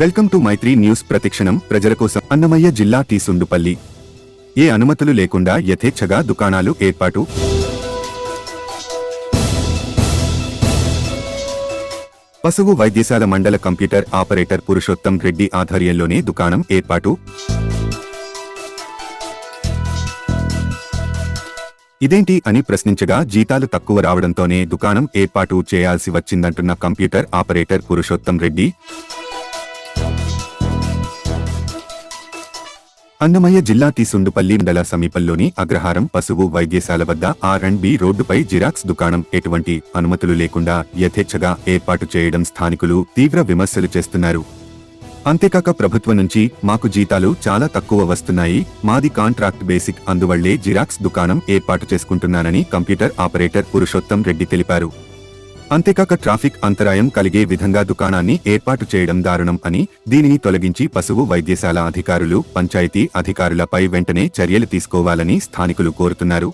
Welcome to Mythri news ప్రతిక్షణం. ప్రజల కోసం అన్నమయ్య జిల్లా టీ సుండుపల్లి. ఏ అనుమతులు లేకుండా యథేచ్ఛగా దుకాణాలు ఏర్పాటు. పశువు వైద్యశాల మండల కంప్యూటర్ ఆపరేటర్ పురుషోత్తం రెడ్డి ఆధ్వర్యంలోనే దుకాణం ఏర్పాటు. ఇదేంటి అని ప్రశ్నించగా జీతాలు తక్కువ రావడంతోనే దుకాణం ఏర్పాటు చేయాల్సి వచ్చిందంటున్న కంప్యూటర్ ఆపరేటర్ పురుషోత్తం రెడ్డి. అన్నమయ్య జిల్లా తీసుండుపల్లి మండల సమీపంలోని అగ్రహారం పశువు వైద్యశాల వద్ద ఆర్ అండ్ బి రోడ్డుపై జిరాక్స్ దుకాణం. ఎటువంటి అనుమతులు లేకుండా యథేచ్ఛగా ఏర్పాటు చేయడం స్థానికులు తీవ్ర విమర్శలు చేస్తున్నారు. అంతేకాక ప్రభుత్వం నుంచి మాకు జీతాలు చాలా తక్కువ వస్తున్నాయి. మాది కాంట్రాక్ట్ బేసిక్. అందువల్లే జిరాక్స్ దుకాణం ఏర్పాటు చేసుకుంటున్నానని కంప్యూటర్ ఆపరేటర్ పురుషోత్తం రెడ్డి తెలిపారు. అంతేకాక ట్రాఫిక్ అంతరాయం కలిగే విధంగా దుకాణాన్ని ఏర్పాటు చేయడం దారుణం అని దీనిని తొలగించి పశువు వైద్యశాల అధికారులు పంచాయతీ అధికారులపై వెంటనే చర్యలు తీసుకోవాలని స్థానికులు కోరుతున్నారు.